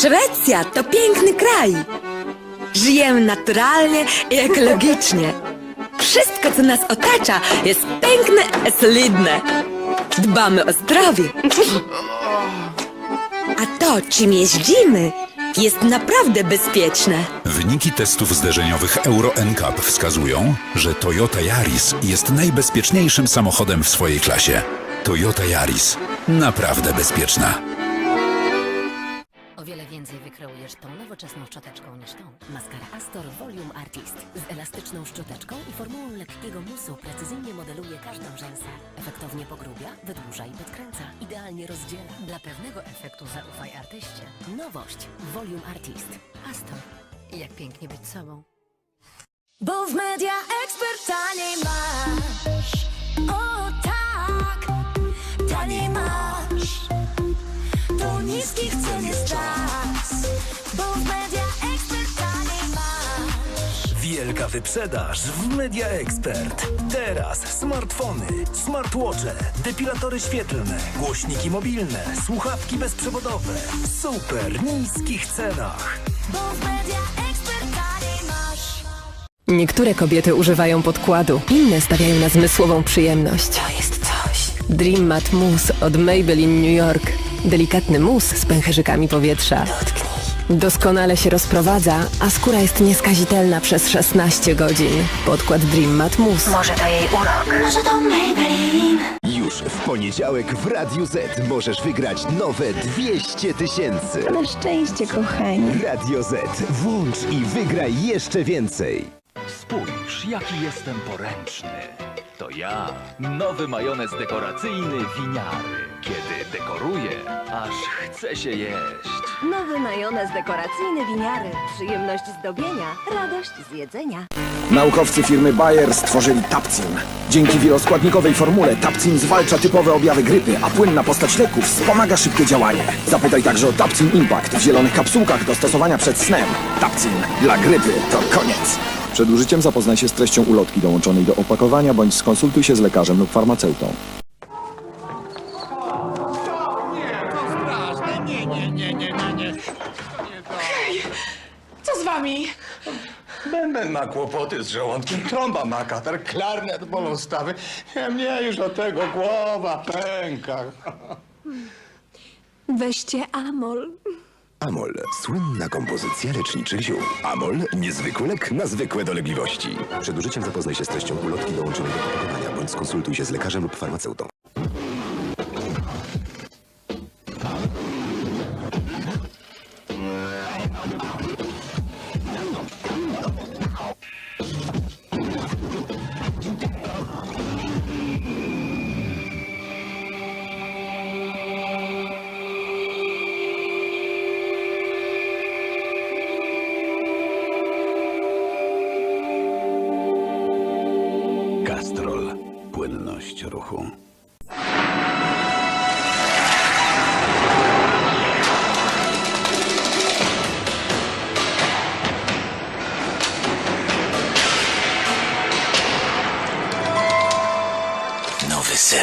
Szwecja to piękny kraj. Żyjemy naturalnie i ekologicznie. Wszystko, co nas otacza, jest piękne i solidne. Dbamy o zdrowie. A to, czym jeździmy, jest naprawdę bezpieczne. Wyniki testów zderzeniowych Euro NCAP wskazują, że Toyota Yaris jest najbezpieczniejszym samochodem w swojej klasie. Toyota Yaris. Naprawdę bezpieczna. Więcej wykreujesz tą nowoczesną szczoteczką niż tą. Maskara Astor Volume Artist z elastyczną szczoteczką i formułą lekkiego musu precyzyjnie modeluje każdą rzęsę. Efektownie pogrubia, wydłuża i podkręca. Idealnie rozdziela. Dla pewnego efektu zaufaj artyście. Nowość Volume Artist. Astor. Jak pięknie być sobą. Bo w media ekspert taniej masz. O tak, taniej masz. Do niskich cen Wielka wyprzedaż w Media Expert. Teraz smartfony, smartwatche, depilatory świetlne, głośniki mobilne, słuchawki bezprzewodowe w super niskich cenach. Bo w media taniej masz. Niektóre kobiety używają podkładu, inne stawiają na zmysłową przyjemność. To jest coś. Dream Matte Mousse od Maybelline New York. Delikatny mus z pęcherzykami powietrza. Doskonale się rozprowadza, a skóra jest nieskazitelna przez 16 godzin. Podkład Dream Matte Mousse. Może to Maybelline. Już w poniedziałek w Radiu Z możesz wygrać nowe 200 tysięcy. Na szczęście, kochani. Radio Z. Włącz i wygraj jeszcze więcej. Spójrz, jaki jestem poręczny. To ja, nowy majonez dekoracyjny winiary. Kiedy dekoruję, aż chce się jeść. Nowy majonez dekoracyjny winiary. Przyjemność zdobienia, radość z jedzenia. Naukowcy firmy Bayer stworzyli Tapcin. Dzięki wieloskładnikowej formule Tapcin zwalcza typowe objawy grypy, a płynna postać leków wspomaga szybkie działanie. Zapytaj także o Tapcin Impact w zielonych kapsułkach do stosowania przed snem. Tapcin dla grypy to koniec. Przed użyciem zapoznaj się z treścią ulotki dołączonej do opakowania bądź skonsultuj się z lekarzem lub farmaceutą. Co z wami? Bęben ma kłopoty z żołądkiem, trąba ma katar, klarnet bolą stawy. Nie, mnie już do tego głowa pęka. Weźcie Amol. Amol. Słynna kompozycja leczniczych ziół. Amol. Niezwykły lek na zwykłe dolegliwości. Przed użyciem zapoznaj się z treścią ulotki dołączonej do opakowania bądź skonsultuj się z lekarzem lub farmaceutą.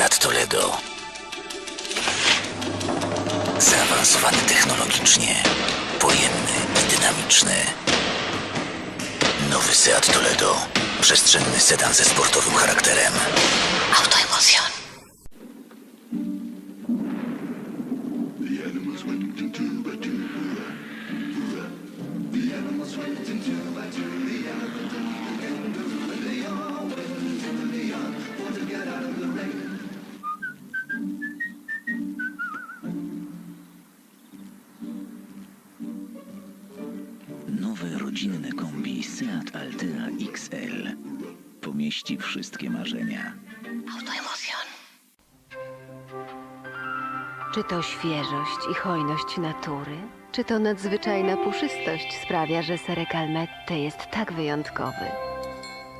Seat Toledo. Zaawansowany technologicznie, pojemny i dynamiczny. Nowy Seat Toledo. Przestrzenny sedan ze sportowym charakterem. Autoemocjon. Seat Altea XL. Pomieści wszystkie marzenia. Autoemocjon. Czy to świeżość i hojność natury? Czy to nadzwyczajna puszystość sprawia, że serek Almette jest tak wyjątkowy?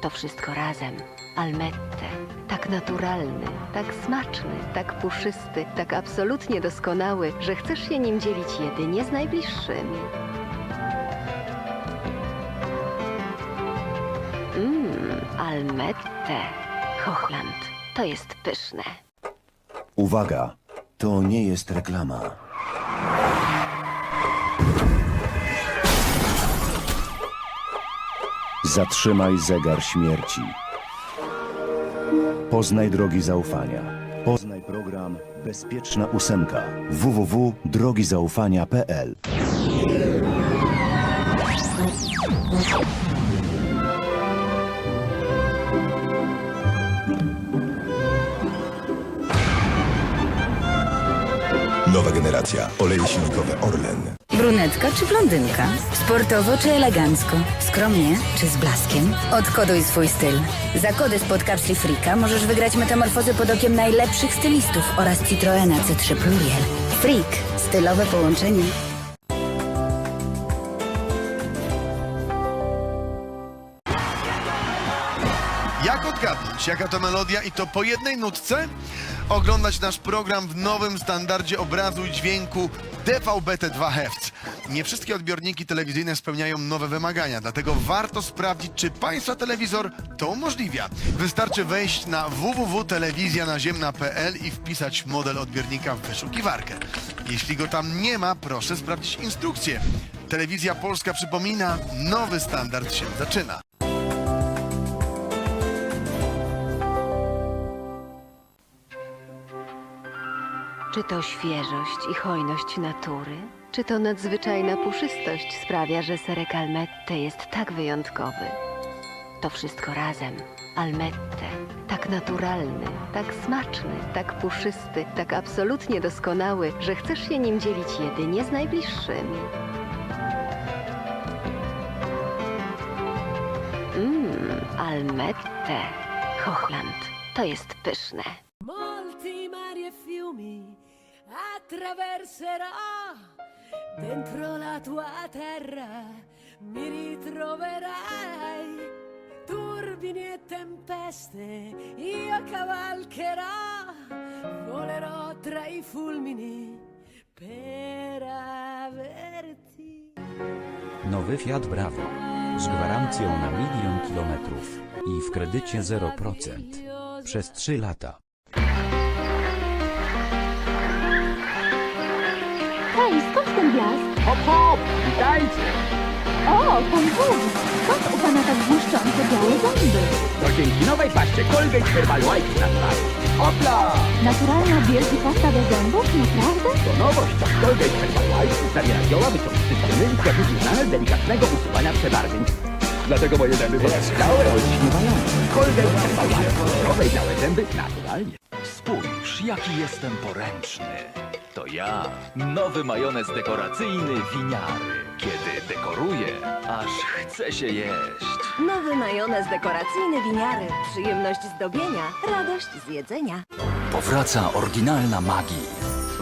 To wszystko razem. Almette. Tak naturalny, tak smaczny, tak puszysty, tak absolutnie doskonały, że chcesz się nim dzielić jedynie z najbliższymi. Almette. Hochland. To jest pyszne. Uwaga! To nie jest reklama. Zatrzymaj zegar śmierci. Poznaj drogi zaufania. Poznaj program Bezpieczna ósemka www.drogizaufania.pl Nowa generacja. Oleje silnikowe Orlen. Brunetka czy blondynka? Sportowo czy elegancko? Skromnie czy z blaskiem? Odkoduj swój styl. Za kody spod kapsli Freaka możesz wygrać metamorfozę pod okiem najlepszych stylistów oraz Citroena C3 Pluriel. Freak. Stylowe połączenie. Jak odgadnąć, jaka to melodia i to po jednej nutce? Oglądać nasz program w nowym standardzie obrazu i dźwięku DVB-T2 Hz. Nie wszystkie odbiorniki telewizyjne spełniają nowe wymagania, dlatego warto sprawdzić, czy Państwa telewizor to umożliwia. Wystarczy wejść na www.telewizjanaziemna.pl i wpisać model odbiornika w wyszukiwarkę. Jeśli go tam nie ma, proszę sprawdzić instrukcję. Telewizja Polska przypomina, nowy standard się zaczyna. Czy to świeżość i hojność natury? Czy to nadzwyczajna puszystość sprawia, że serek Almette jest tak wyjątkowy? To wszystko razem. Almette. Tak naturalny, tak smaczny, tak puszysty, tak absolutnie doskonały, że chcesz się nim dzielić jedynie z najbliższymi. Mmm, Almette. Hochland. To jest pyszne. Attraverserò dentro la tua terra mi ritroverai turbini e tempeste io cavalcherò volerò tra i fulmini per averti Nowy Fiat Bravo. Z gwarancją na milion kilometrów. I w kredycie 0%. Przez 3 lata. Hej, skąd ten blask? Hop, hop! Witajcie! O, pan Bóg! Skąd u pana tak błyszczące białe zęby? To dzięki nowej paście Colgate Herbal White na twarzy. Hopla! Naturalna wielki pasta do zębów? Naprawdę? To nowość. Colgate Herbal White zawiera zioła wyciągnięte i składniki znane z delikatnego usuwania przebarwień. Dlatego moje zęby pozostałe olśniewające. Colgate Herbal White. Zdrowe i białe zęby naturalnie. Spójrz, jaki jestem poręczny. To ja, nowy majonez dekoracyjny winiary. Kiedy dekoruję, aż chce się jeść. Nowy majonez dekoracyjny winiary. Przyjemność zdobienia, radość z jedzenia. Powraca oryginalna magii.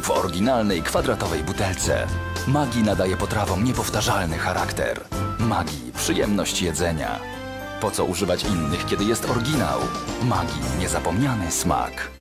W oryginalnej kwadratowej butelce. Magii nadaje potrawom niepowtarzalny charakter. Magii przyjemność jedzenia. Po co używać innych, kiedy jest oryginał? Magii niezapomniany smak.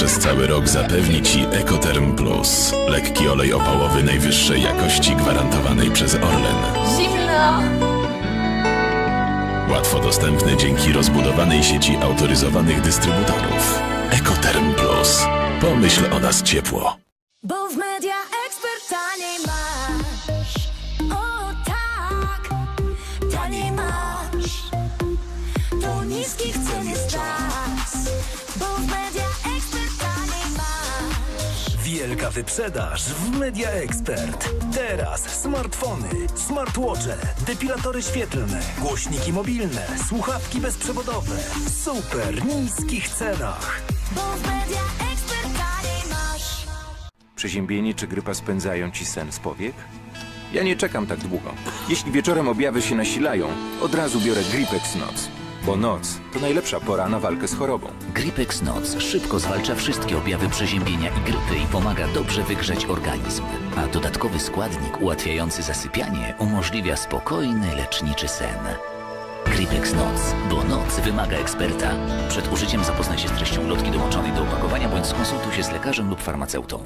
przez cały rok zapewni Ci Ekoterm Plus. Lekki olej opałowy najwyższej jakości gwarantowanej przez Orlen. Zimno! Łatwo dostępny dzięki rozbudowanej sieci autoryzowanych dystrybutorów. Ekoterm Plus. Pomyśl o nas ciepło. Wielka wyprzedaż w Media Expert. Teraz smartfony, smartwatche, depilatory świetlne, głośniki mobilne, słuchawki bezprzewodowe. W super niskich cenach. Bo w Media Expert taniej masz. Przeziębienie czy grypa spędzają ci sen z powiek? Ja nie czekam tak długo. Jeśli wieczorem objawy się nasilają, od razu biorę Gripex Noc. Bo noc to najlepsza pora na walkę z chorobą. Gripex Noc szybko zwalcza wszystkie objawy przeziębienia i grypy i pomaga dobrze wygrzać organizm. A dodatkowy składnik ułatwiający zasypianie umożliwia spokojny, leczniczy sen. Gripex Noc, bo noc wymaga eksperta. Przed użyciem zapoznaj się z treścią lotki dołączonej do opakowania bądź skonsultuj się z lekarzem lub farmaceutą.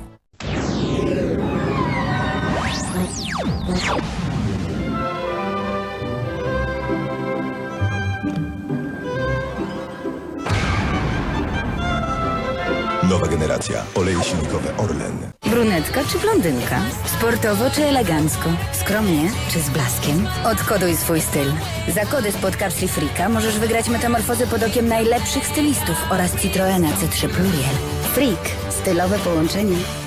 Generacja. Oleje silnikowe Orlen. Brunetka czy blondynka? Sportowo czy elegancko? Skromnie czy z blaskiem? Odkoduj swój styl. Za kody spod kapsli Frika możesz wygrać metamorfozę pod okiem najlepszych stylistów oraz Citroena C3 Pluriel. Freak. Stylowe połączenie.